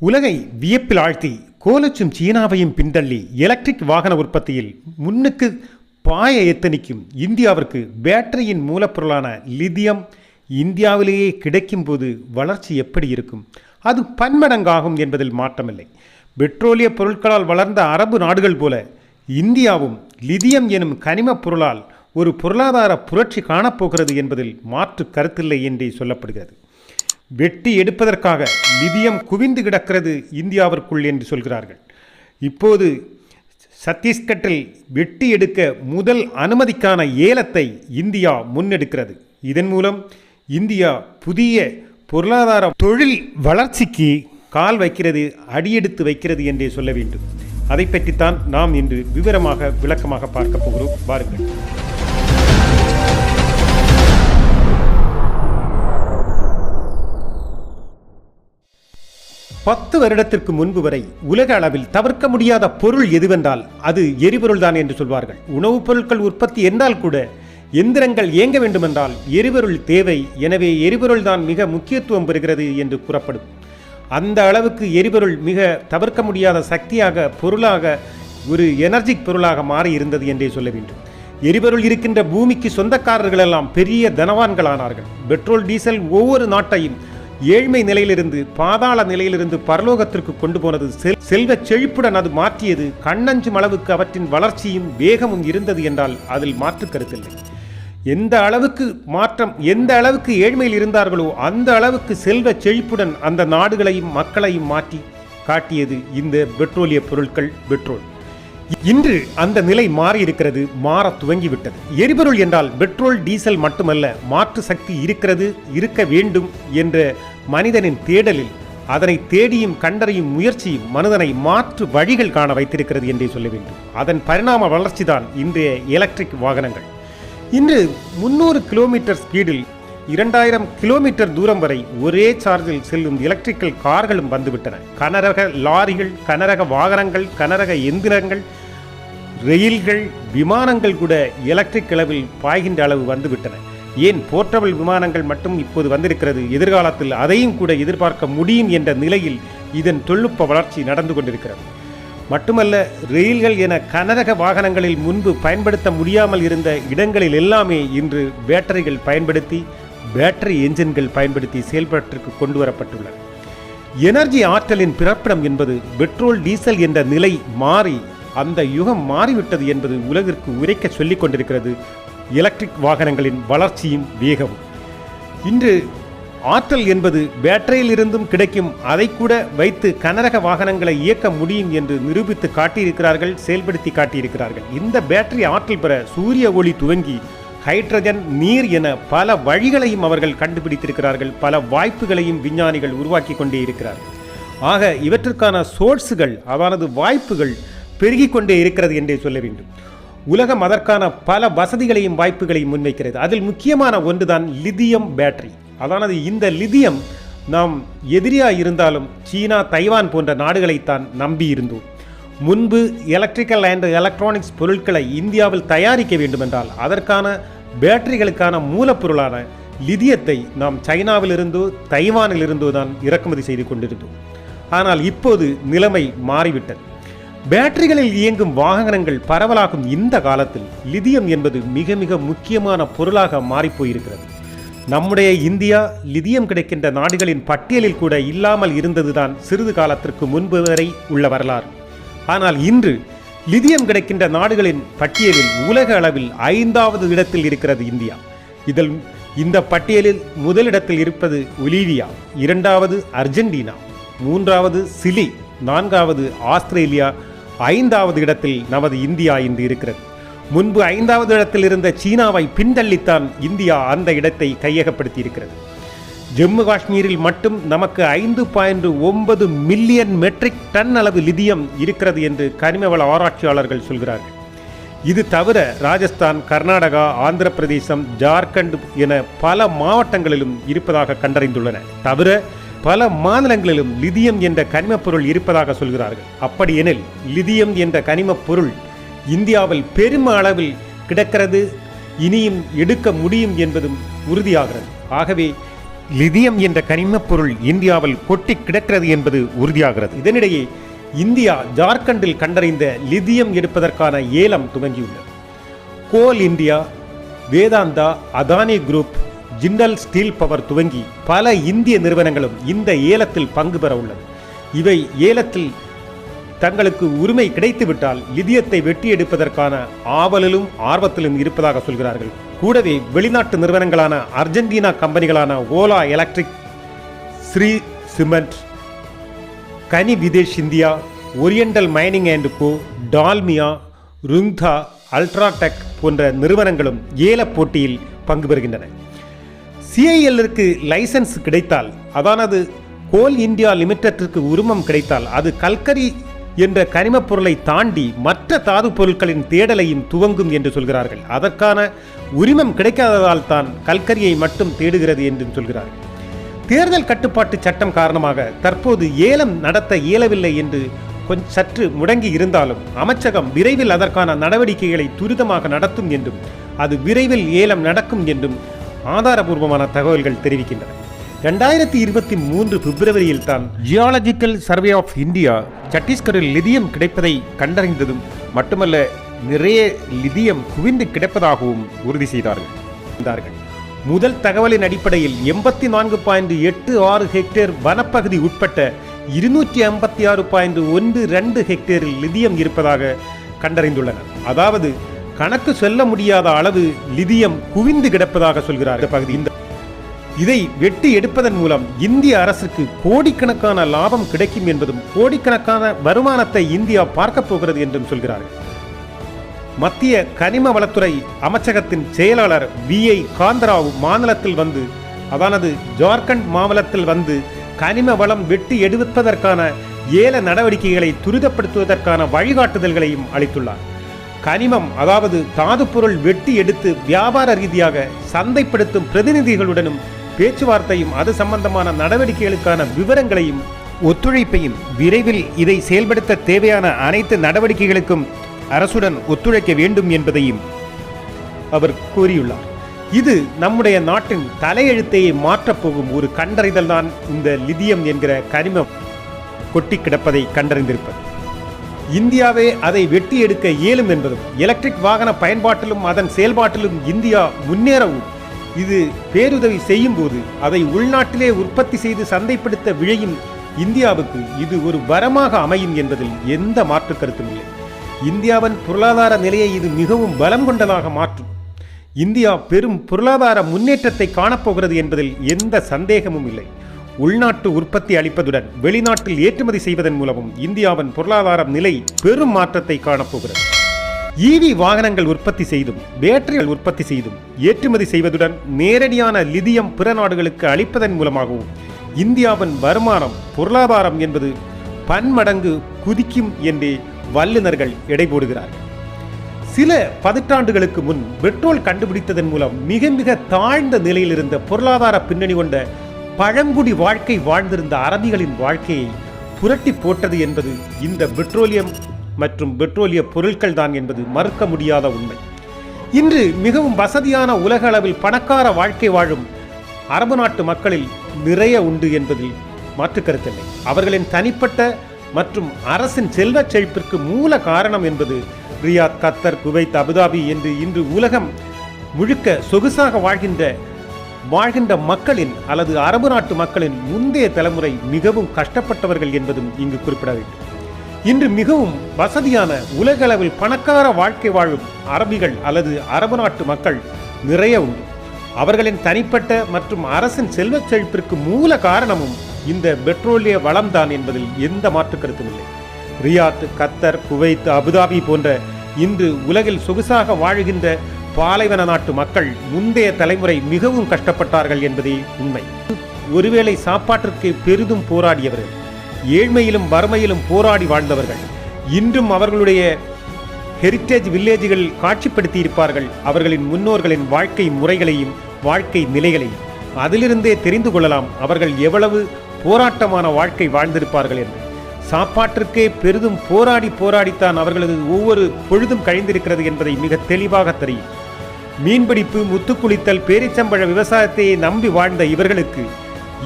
உலகை வியப்பில் ஆழ்த்தி கோலச்சும் சீனாவையும் பின்தள்ளி எலக்ட்ரிக் வாகன உற்பத்தியில் முன்னுக்கு பாய எத்தனிக்கும் இந்தியாவிற்கு பேட்டரியின் மூலப்பொருளான லிதியம் இந்தியாவிலேயே கிடைக்கும்போது வளர்ச்சி எப்படி இருக்கும்? அது பன்மடங்காகும் என்பதில் மாற்றமில்லை. பெட்ரோலிய பொருட்களால் வளர்ந்த அரபு நாடுகள் போல இந்தியாவும் லிதியம் எனும் கனிமப் பொருளால் ஒரு பொருளாதார புரட்சி காணப்போகிறது என்பதில் மாற்று கருத்தில்லை என்றே சொல்லப்படுகிறது. வெட்டி எடுப்பதற்காக நிதியம் குவிந்து கிடக்கிறது இந்தியாவிற்குள் என்று சொல்கிறார்கள். இப்போது சத்தீஸ்கட்டில் வெட்டி எடுக்க முதல் அனுமதிக்கான ஏலத்தை இந்தியா முன்னெடுக்கிறது. இதன் மூலம் இந்தியா புதிய பொருளாதார தொழில் வளர்ச்சிக்கு கால் வைக்கிறது அடியெடுத்து வைக்கிறது என்றே சொல்ல வேண்டும். அதை பற்றித்தான் நாம் இன்று விவரமாக விளக்கமாக பார்க்க போகிறோம். வாருங்கள். பத்து வருடத்திற்கு முன்பு வரை உலக அளவில் தவிர்க்க முடியாத பொருள் எதுவென்றால் அது எரிபொருள் தான் என்று சொல்வார்கள். உணவுப் பொருட்கள் உற்பத்தி என்றால் கூட எந்திரங்கள் இயங்க வேண்டுமென்றால் எரிபொருள் தேவை. எனவே எரிபொருள் தான் மிக முக்கியத்துவம் பெறுகிறது என்று கூறப்படும். அந்த அளவுக்கு எரிபொருள் மிக தவிர்க்க முடியாத சக்தியாக பொருளாக ஒரு எனர்ஜிக் பொருளாக மாறி இருந்தது என்றே சொல்ல வேண்டும். எரிபொருள் இருக்கின்ற பூமிக்கு சொந்தக்காரர்கள் எல்லாம் பெரிய தனவான்களானார்கள். பெட்ரோல் டீசல் ஒவ்வொரு நாட்டையும் ஏழ்மை நிலையிலிருந்து பாதாள நிலையிலிருந்து பரலோகத்திற்கு கொண்டு போனது செல் செல்வ செழிப்புடன் அது மாற்றியது. கண்ணஞ்சும் அளவுக்கு அவற்றின் வளர்ச்சியும் வேகமும் இருந்தது என்றால் அதில் மாற்று கருத்தில்லை. எந்த அளவுக்கு மாற்றம் எந்த அளவுக்கு ஏழ்மையில் இருந்தார்களோ அந்த அளவுக்கு செல்வ செழிப்புடன் அந்த நாடுகளையும் மக்களையும் மாற்றி காட்டியது இந்த பெட்ரோலிய பொருட்கள் பெட்ரோல். இன்று அந்த நிலை மாறி இருக்கிறது மாற துவங்கிவிட்டது. எரிபொருள் என்றால் பெட்ரோல் டீசல் மட்டுமல்ல மாற்று சக்தி இருக்கிறது இருக்க வேண்டும் என்ற மனிதனின் தேடலில் அதனை தேடியும் கண்டறியும் முயற்சியும் மனிதனை மாற்று வழிகள் காண வைத்திருக்கிறது என்றே சொல்ல வேண்டும். அதன் பரிணாம வளர்ச்சிதான் இன்றைய எலக்ட்ரிக் வாகனங்கள். இன்று முன்னூறு கிலோமீட்டர் ஸ்பீடில் இரண்டாயிரம் கிலோமீட்டர் தூரம் வரை ஒரே சார்ஜில் செல்லும் எலக்ட்ரிக்கல் கார்களும் வந்துவிட்டன. கனரக லாரிகள் கனரக வாகனங்கள் கனரக எந்திரங்கள் ரயில்கள் விமானங்கள் கூட எலக்ட்ரிக் அளவில் பாய்கின்ற அளவு வந்துவிட்டன. ஏன் போர்ட்டபிள் விமானங்கள் மட்டும் இப்போது வந்திருக்கிறது? எதிர்காலத்தில் அதையும் கூட எதிர்பார்க்க முடியும் என்ற நிலையில் இதன் தொழில்நுட்ப வளர்ச்சி நடந்து கொண்டிருக்கிறது. மட்டுமல்ல ரயில்கள் என கனரக வாகனங்களில் முன்பு பயன்படுத்த முடியாமல் இருந்த இடங்களில் எல்லாமே இன்று பேட்டரிகள் பயன்படுத்தி பேட்டரி என்ஜின்கள் பயன்படுத்தி செயல்பாட்டிற்கு கொண்டு வரப்பட்டுள்ளன. எனர்ஜி ஆற்றலின் பிறப்பிடம் என்பது பெட்ரோல் டீசல் என்ற நிலை மாறி அந்த யுகம் மாறிவிட்டது என்பது உலகிற்கு உரைக்க சொல்லிக் கொண்டிருக்கிறது. எலக்ட்ரிக் வாகனங்களின் வளர்ச்சியும் வேகமும். இன்று ஆற்றல் என்பது பேட்டரியில் இருந்தும் கிடைக்கும். அதை கூட வைத்து கனரக வாகனங்களை இயக்க முடியும் என்று நிரூபித்து காட்டியிருக்கிறார்கள் செயல்படுத்தி காட்டியிருக்கிறார்கள். இந்த பேட்டரி ஆற்றல் பெற சூரிய ஒளி துவங்கி ஹைட்ரஜன் நீர் என பல வழிகளையும் அவர்கள் கண்டுபிடித்திருக்கிறார்கள். பல வாய்ப்புகளையும் விஞ்ஞானிகள் உருவாக்கி கொண்டே இருக்கிறார்கள். ஆக இவற்றிற்கான சோர்ஸுகள் அதானது வாய்ப்புகள் பெருகிக்கொண்டே இருக்கிறது என்றே சொல்ல வேண்டும். உலகம் அதற்கான பல வசதிகளையும் வாய்ப்புகளையும் முன்வைக்கிறது. அதில் முக்கியமான ஒன்றுதான் லிதியம் பேட்டரி. அதானது இந்த லிதியம் நாம் எதிரியாக இருந்தாலும் சீனா தைவான் போன்ற நாடுகளைத்தான் நம்பி இருந்தோம் முன்பு எலக்ட்ரிக்கல் அண்ட் எலக்ட்ரானிக்ஸ் பொருட்களை இந்தியாவில் தயாரிக்க வேண்டுமென்றால் அதற்கான பேட்டரிகளுக்கான மூலப்பொருளான லிதியத்தை நாம் சைனாவிலிருந்தோ தைவானிலிருந்தோ தான் இறக்குமதி செய்து கொண்டிருந்தோம். ஆனால் இப்போது நிலைமை மாறிவிட்டது. பேட்டரிகளில் இயங்கும் வாகனங்கள் பரவலாகும் இந்த காலத்தில். லிதியம் என்பது மிக மிக முக்கியமான பொருளாக மாறிப்போயிருக்கிறது. நம்முடைய இந்தியா லிதியம் கிடைக்கின்ற நாடுகளின் பட்டியலில் கூட இல்லாமல் இருந்ததுதான் சிறிது காலத்திற்கு முன்பு வரை உள்ள வரலாறு. ஆனால் இன்று லிதியம் கிடைக்கின்ற நாடுகளின் பட்டியலில் உலக அளவில் ஐந்தாவது இடத்தில் இருக்கிறது இந்தியா. இதில் இந்த பட்டியலில் முதலிடத்தில் இருப்பது ஒலிவியா இரண்டாவது அர்ஜென்டினா மூன்றாவது சிலி நான்காவது ஆஸ்திரேலியா ஐந்தாவது இடத்தில் நமது இந்தியா இன்று இருக்கிறது. முன்பு ஐந்தாவது இடத்தில் இருந்த சீனாவை பின்தள்ளித்தான் இந்தியா அந்த இடத்தை கையகப்படுத்தி இருக்கிறது ஜம்மு காஷ்மீரில் மட்டும் நமக்கு ஐந்து பாயிண்ட் ஒன்பது மில்லியன் மெட்ரிக் டன் அளவு லிதியம் இருக்கிறது என்று கனிமவள ஆராய்ச்சியாளர்கள் சொல்கிறார்கள். இது தவிர ராஜஸ்தான் கர்நாடகா ஆந்திர பிரதேசம் ஜார்க்கண்ட் என பல மாவட்டங்களிலும் இருப்பதாக கண்டறிந்துள்ளன தவிர பல மாநிலங்களிலும் லிதியம் என்ற கனிமப் பொருள் இருப்பதாக சொல்கிறார்கள். அப்படியெனில் லிதியம் என்ற கனிமப் பொருள் இந்தியாவில் பெரும் அளவில் கிடக்கிறது. இனியும் எடுக்க முடியும் என்பதும் உறுதியாகிறது. ஆகவே லிதியம் என்ற கனிமப் பொருள் இந்தியாவில் கொட்டி கிடக்கிறது என்பது உறுதியாகிறது. இதனிடையே இந்தியா ஜார்க்கண்டில் கண்டறிந்த லிதியம் எடுப்பதற்கான ஏலம் துவங்கியுள்ளது. Coal India Vedanta Adani group Jindal steel power துவங்கி பல இந்திய நிறுவனங்களும் இந்த ஏலத்தில் பங்கு பெற உள்ளது இவை ஏலத்தில் தங்களுக்கு உரிமை கிடைத்துவிட்டால் லிதியத்தை வெட்டி எடுப்பதற்கான ஆவலிலும் ஆர்வத்திலும் இருப்பதாக சொல்கிறார்கள். கூடவே வெளிநாட்டு நிறுவனங்களான Argentina கம்பெனிகளான Ola electric Shree cement Khanij Videsh India oriental mining and co Dalmia Rungta UltraTech போன்ற நிறுவனங்களும் ஏலப் போட்டியில் பங்கு பெறுகின்றன. சிஐஎல்லிற்கு லைசன்ஸ் கிடைத்தால் அதானது கோல் இந்தியா லிமிடெட்டிற்கு உரிமம் கிடைத்தால் அது கல்கரி என்ற கனிமப் பொருளை தாண்டி மற்ற தாது பொருட்களின் தேடலையும் துவங்கும் என்று சொல்கிறார்கள். அதற்கான உரிமம் கிடைக்காததால் தான் கல்கரியை மட்டும் தேடுகிறது என்றும் சொல்கிறார்கள். தேர்தல் கட்டுப்பாட்டு சட்டம் காரணமாக தற்போது ஏலம் நடத்த இயலவில்லை என்று கொஞ்சம் சற்று முடங்கி இருந்தாலும் அமைச்சகம் விரைவில் அதற்கான நடவடிக்கைகளை துரிதமாக நடத்தும் என்றும் அது விரைவில் ஏலம் நடக்கும் என்றும் ஆதாரபூர்வமான தகவல்கள் தெரிவிக்கின்றன. ரெண்டாயிரத்தி இருபத்தி மூன்று பிப்ரவரியில் தான் ஜியாலஜிக்கல் சர்வே ஆஃப் இந்தியா சத்தீஸ்கரில் லிதியம் கிடைப்பதை கண்டறிந்ததும் மட்டுமல்ல நிறைய லிதியம் குவிந்து கிடப்பதாகவும் உறுதி செய்தார்கள் முதல் தகவலின் அடிப்படையில் எண்பத்தி நான்கு பாயிண்ட் எட்டு ஆறு ஹெக்டேர் வனப்பகுதி உட்பட்ட இருநூற்றி ஐம்பத்தி ஆறு பாயிண்ட் ஒன்று ரெண்டு ஹெக்டேரில் லிதியம் இருப்பதாக கண்டறிந்துள்ளனர். அதாவது கணக்கு சொல்ல முடியாத அளவு லிதியம் குவிந்து கிடப்பதாக சொல்கிறார். இந்த பகுதி இந்த இதை வெட்டி எடுப்பதன் மூலம் இந்திய அரசுக்கு கோடிக்கணக்கான லாபம் கிடைக்கும் என்பதும் கோடிக்கணக்கான வருமானத்தை இந்தியா பார்க்கப் போகிறது என்றும் சொல்கிறார்கள் மத்திய கனிம வளத்துறை அமைச்சகத்தின் செயலாளர் வி. ஐ. காந்தராவ் மாநிலத்தில் வந்து அதானது ஜார்க்கண்ட் மாநிலத்தில் வந்து கனிம வளம் வெட்டி எடுப்பதற்கான ஏல நடவடிக்கைகளை துரிதப்படுத்துவதற்கான வழிகாட்டுதல்களையும் அளித்துள்ளார். கனிமம் அதாவது தாது பொருள் வெட்டி எடுத்து வியாபார ரீதியாக சந்தைப்படுத்தும் பிரதிநிதிகளுடனும் பேச்சுவார்த்தையும் அது சம்பந்தமான நடவடிக்கைகளுக்கான விவரங்களையும் ஒத்துழைப்பையும் விரைவில் இதை செயல்படுத்த தேவையான அனைத்து நடவடிக்கைகளுக்கும் அரசுடன் ஒத்துழைக்க வேண்டும் என்பதையும் அவர் கூறியுள்ளார். இது நம்முடைய நாட்டின் தலையெழுத்தையை மாற்றப்போகும் ஒரு கண்டறிதல் தான் இந்த லிதியம் என்கிற கனிமம் கொட்டி கிடப்பதை கண்டறிந்திருப்பது. இந்தியாவே அதை வெட்டி எடுக்க இயலும் என்பதும் எலக்ட்ரிக் வாகன பயன்பாட்டிலும் அதன் செயல்பாட்டிலும் இந்தியா முன்னேறவும். இது பேருதவி செய்யும் போது அதை உள்நாட்டிலே உற்பத்தி செய்து சந்தைப்படுத்த விழையும் இந்தியாவுக்கு இது ஒரு வரமாக அமையும் என்பதில் எந்த மாற்று கருத்தும் இல்லை. இந்தியாவின் பொருளாதார நிலையை இது மிகவும் பலம் கொண்டதாக மாற்றும். இந்தியா பெரும் பொருளாதார முன்னேற்றத்தை காணப்போகிறது என்பதில் எந்த சந்தேகமும் இல்லை. உள்நாட்டு உற்பத்தி அளிப்பதுடன் வெளிநாட்டில் ஏற்றுமதி செய்வதன் மூலமும் இந்தியாவின் பொருளாதார நிலை பெரும் மாற்றத்தை காணப்போகிறது. ஈவி வாகனங்கள் உற்பத்தி செய்தும் பேட்டரிகள் உற்பத்தி செய்தும் ஏற்றுமதி செய்வதுடன் நேரடியான லிதியம் பிற நாடுகளுக்கு அளிப்பதன் மூலமாகவும் இந்தியாவின் வருமானம் பொருளாதாரம் என்பது பன்மடங்கு குதிக்கும் என்றே வல்லுநர்கள் எடை போடுகிறார்கள் சில பதிட்டாண்டுகளுக்கு முன் பெட்ரோல் கண்டுபிடித்ததன் மூலம் மிக மிக தாழ்ந்த நிலையில் இருந்த பொருளாதார பின்னணி கொண்ட பழங்குடி வாழ்க்கை வாழ்ந்திருந்த அரபிகளின் வாழ்க்கையை புரட்டி போட்டது என்பது இந்த பெட்ரோலியம் மற்றும் பெட்ரோலிய பொருட்கள் தான் என்பது மறுக்க முடியாத உண்மை. இன்று மிகவும் வசதியான உலக அளவில் பணக்கார வாழ்க்கை வாழும் அரபு நாட்டு மக்களில் நிறைய உண்டு என்பதில் மாற்று கருத்தில்லை. அவர்களின் தனிப்பட்ட மற்றும் அரசின் செல்வ செழிப்பிற்கு மூல காரணம் என்பது ரியாத் கத்தர் குவைத் அபுதாபி என்று இன்று உலகம் முழுக்க சொகுசாக வாழ்கின்ற வாழ்கின்ற மக்களின் அல்லது அரபு நாட்டு மக்களின் முந்தைய தலைமுறை மிகவும் கஷ்டப்பட்டவர்கள் என்பதும் இங்கு குறிப்பிட வேண்டும். இன்று மிகவும் வசதியான உலகளவில் பணக்கார வாழ்க்கை வாழும் அரபிகள் அல்லது அரபு நாட்டு மக்கள் நிறைய உண்டு. அவர்களின் தனிப்பட்ட மற்றும் அரசின் செல்வச் செழிப்பிற்கு மூல காரணமும் இந்த பெட்ரோலிய வளம்தான் என்பதில் எந்த மாற்று கருத்தும் இல்லை. ரியாத் கத்தர் குவைத் அபுதாபி போன்ற இன்று உலகில் சொகுசாக வாழுகின்ற பாலைவன நாட்டு மக்கள் முந்தைய தலைமுறை மிகவும் கஷ்டப்பட்டார்கள் என்பதே உண்மை. ஒருவேளை சாப்பாட்டிற்கு பெரிதும் போராடியவர்கள் ஏழ்மையிலும் வறுமையிலும் போராடி வாழ்ந்தவர்கள் இன்றும் அவர்களுடைய ஹெரிட்டேஜ் வில்லேஜ்களில் காட்சிப்படுத்தி இருப்பார்கள் அவர்களின் முன்னோர்களின் வாழ்க்கை முறைகளையும் வாழ்க்கை நிலைகளையும். அதிலிருந்தே தெரிந்து கொள்ளலாம் அவர்கள் எவ்வளவு போராட்டமான வாழ்க்கை வாழ்ந்திருப்பார்கள் என்று. சாப்பாட்டிற்கே பெரிதும் போராடி போராடித்தான் அவர்களது ஒவ்வொரு பொழுதும் கழிந்திருக்கிறது என்பதை மிக தெளிவாக தெரியும். மீன்பிடிப்பு முத்துக்குளித்தல் பேரிச்சம்பழ விவசாயத்தையே நம்பி வாழ்ந்த இவர்களுக்கு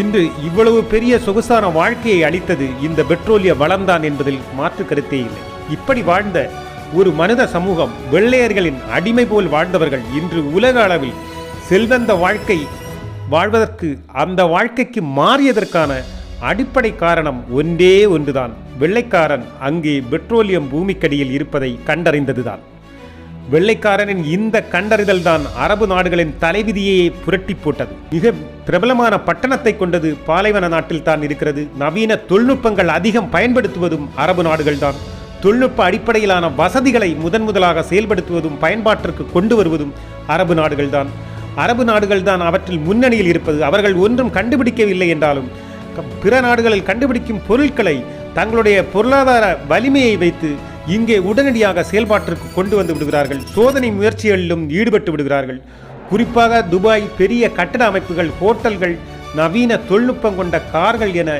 இன்று இவ்வளவு பெரிய சொகுசான வாழ்க்கையை அளித்தது இந்த பெட்ரோலிய வளம்தான் என்பதில் மாற்று கருத்தே இல்லை. இப்படி வாழ்ந்த ஒரு மனித சமூகம் வெள்ளையர்களின் அடிமை போல் வாழ்ந்தவர்கள் இன்று உலக அளவில் செல்வந்த வாழ்க்கை வாழ்வதற்கு அந்த வாழ்க்கைக்கு மாறியதற்கான அடிப்படை காரணம் ஒன்றே ஒன்றுதான். வெள்ளைக்காரன் அங்கே பெட்ரோலியம் பூமிக்கடியில் இருப்பதை கண்டறிந்ததுதான். வெள்ளைக்காரனின் இந்த கண்டறிதல் தான் அரபு நாடுகளின் தலைவிதியையே புரட்டி போட்டது மிக பிரபலமான பட்டணத்தை கொண்டது பாலைவன நாட்டில் தான் இருக்கிறது. நவீன தொழில்நுட்பங்கள் அதிகம் பயன்படுத்துவதும் அரபு நாடுகள்தான். தொழில்நுட்ப அடிப்படையிலான வசதிகளை முதன் முதலாக செயல்படுத்துவதும் பயன்பாட்டிற்கு கொண்டு வருவதும் அரபு நாடுகள்தான். அரபு நாடுகள்தான் அவற்றில் முன்னணியில் இருப்பது. அவர்கள் ஒன்றும் கண்டுபிடிக்கவில்லை என்றாலும் பிற நாடுகளில் கண்டுபிடிக்கும் பொருட்களை தங்களுடைய பொருளாதார வலிமையை வைத்து இங்கே உடனடியாக செயல்பாட்டிற்கு கொண்டு வந்து விடுகிறார்கள். சோதனை முயற்சிகளிலும் ஈடுபட்டு விடுகிறார்கள். குறிப்பாக துபாய் பெரிய கட்டட அமைப்புகள் ஹோட்டல்கள் நவீன தொழில்நுட்பம் கொண்ட கார்கள் என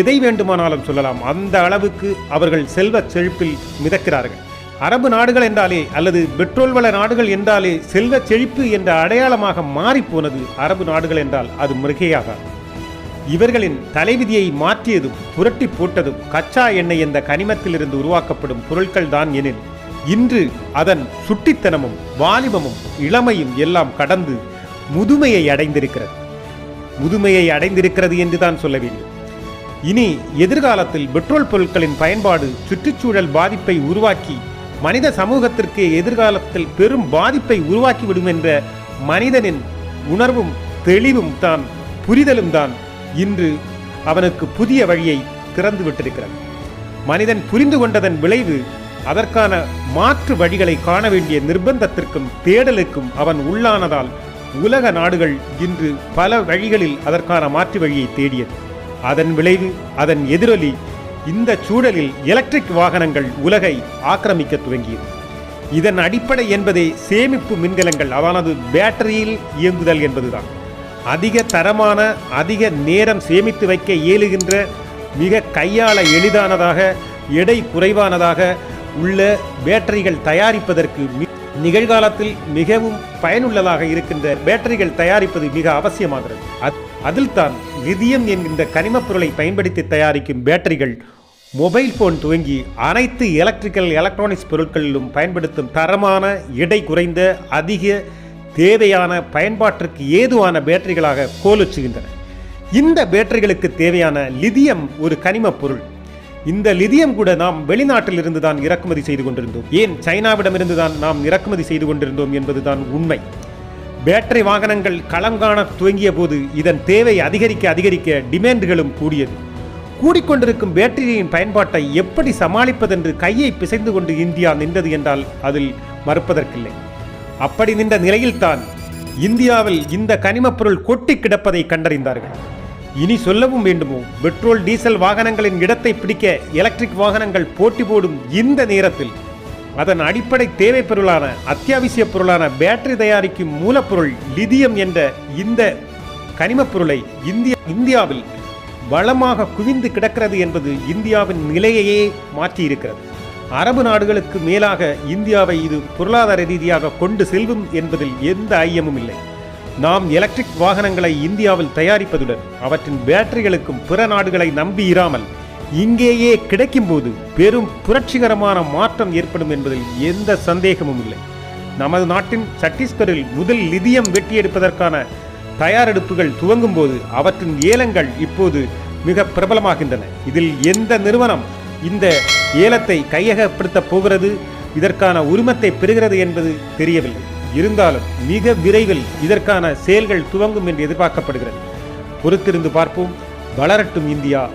எதை வேண்டுமானாலும் சொல்லலாம். அந்த அளவுக்கு அவர்கள் செல்வ செழிப்பில் மிதக்கிறார்கள். அரபு நாடுகள் என்றாலே அல்லது பெட்ரோல் வள நாடுகள் என்றாலே செல்வ செழிப்பு என்ற அடையாளமாக மாறிப்போனது அரபு நாடுகள் என்றால் அது மிருகையாகாது. இவர்களின் தலைவிதியை மாற்றியதும் புரட்டி போட்டதும் கச்சா எண்ணெய் என்ற கனிமத்திலிருந்து உருவாக்கப்படும் பொருட்கள் தான் எனில் இன்று அதன் சுட்டித்தனமும் வாலிபமும் இளமையும் எல்லாம் கடந்து முதுமையை அடைந்திருக்கிறது. முதுமையை அடைந்திருக்கிறது என்று தான் சொல்ல வேண்டும். இனி எதிர்காலத்தில் பெட்ரோல் பொருட்களின் பயன்பாடு சுற்றுச்சூழல் பாதிப்பை உருவாக்கி மனித சமூகத்திற்கு எதிர்காலத்தில் பெரும் பாதிப்பை உருவாக்கிவிடும் என்ற மனிதனின் உணர்வும் தெளிவும் தான் புரிதலும் தான் இன்று அவனுக்கு புதிய வழியை திறந்து விட்டிருக்கிறது. மனிதன் புரிந்து கொண்டதன் விளைவு அதற்கான மாற்று வழிகளை காண வேண்டிய நிர்பந்தத்திற்கும் தேடலுக்கும் அவன் உள்ளானதால் உலக நாடுகள் இன்று பல வழிகளில் அதற்கான மாற்று வழியை தேடியது. அதன் விளைவு அதன் எதிரொலி இந்த சூழலில் எலக்ட்ரிக் வாகனங்கள் உலகை ஆக்கிரமிக்க துவங்கியது. இதன் அடிப்படை என்பதே சேமிப்பு மின்கலங்கள் அதானது பேட்டரியில் இயங்குதல் என்பதுதான். அதிக தரமான அதிக நேரம் சேமித்து வைக்க இயலுகின்ற மிக கையாள எளிதானதாக எடை குறைவானதாக உள்ள பேட்டரிகள் தயாரிப்பதற்கு மி- நிகழ்காலத்தில் மிகவும் பயனுள்ளதாக இருக்கின்ற பேட்டரிகள் தயாரிப்பது மிக அவசியமாகிறது. அத்- அதில்தான் லிதியம் என்கின்ற கனிமப் பொருளை பயன்படுத்தி தயாரிக்கும் பேட்டரிகள் மொபைல் போன் துவங்கி அனைத்து எலக்ட்ரிக்கல் எலக்ட்ரானிக்ஸ் பொருட்களிலும் பயன்படுத்தும் தரமான எடை குறைந்த அதிக தேவையான பயன்பாட்டிற்கு ஏதுவான பேட்டரிகளாக கோலச்சுகின்றன. இந்த பேட்டரிகளுக்கு தேவையான லிதியம் ஒரு கனிமப் பொருள். இந்த லிதியம் கூட நாம் வெளிநாட்டிலிருந்து தான் இறக்குமதி செய்து கொண்டிருந்தோம். ஏன் சைனாவிடமிருந்து தான் நாம் இறக்குமதி செய்து கொண்டிருந்தோம் என்பதுதான் உண்மை. பேட்டரி வாகனங்கள் களம் காண துவங்கிய போது இதன் தேவை அதிகரிக்க அதிகரிக்க டிமாண்டுகளும் கூடியது. கூடிக்கொண்டிருக்கும் பேட்டரியின் பயன்பாட்டை எப்படி சமாளிப்பதென்று கையை பிசைந்து கொண்டு இந்தியா நின்றது என்றால் அதில் மறுப்பதற்கில்லை. அப்படி நின்ற நிலையில்தான் இந்தியாவில் இந்த கனிமப் பொருள் கொட்டி கிடப்பதை கண்டறிந்தார்கள். இனி சொல்லவும் வேண்டுமோ பெட்ரோல் டீசல் வாகனங்களின் இடத்தை பிடிக்க எலக்ட்ரிக் வாகனங்கள் போட்டி போடும் இந்த நேரத்தில் அதன் அடிப்படை தேவை பொருளான அத்தியாவசிய பொருளான பேட்டரி தயாரிக்கும் மூலப்பொருள் லிதியம் என்ற இந்த கனிமப் பொருளை இந்தியா இந்தியாவில் வளமாக குவிந்து கிடக்கிறது என்பது இந்தியாவின் நிலையையே மாற்றியிருக்கிறது. அரபு நாடுகளுக்கு மேலாக இந்தியாவை இது பொருளாதார ரீதியாக கொண்டு செல்வும் என்பதில் எந்த ஐயமும் இல்லை. நாம் எலக்ட்ரிக் வாகனங்களை இந்தியாவில் தயாரிப்பதுடன் அவற்றின் பேட்டரிகளுக்கும் பிற நாடுகளை நம்பி இராமல் இங்கேயே கிடைக்கும்போது பெரும் புரட்சிகரமான மாற்றம் ஏற்படும் என்பதில் எந்த சந்தேகமும் இல்லை. நமது நாட்டின் சத்தீஸ்கரில் முதல் லிதியம் வெட்டியெடுப்பதற்கான தயாரெடுப்புகள் துவங்கும் போது அவற்றின் ஏலங்கள் இப்போது மிக பிரபலமாகின்றன. இதில் எந்த நிறுவனம் இந்த ஏலத்தை கையகப்படுத்தப் போகிறது இதற்கான உரிமத்தை பெறுகிறது என்பது தெரியவில்லை. இருந்தாலும் மிக விரைவில் இதற்கான செயல்கள் துவங்கும் என்று எதிர்பார்க்கப்படுகிறது. பொறுத்திருந்து பார்ப்போம். வளரட்டும் இந்தியா.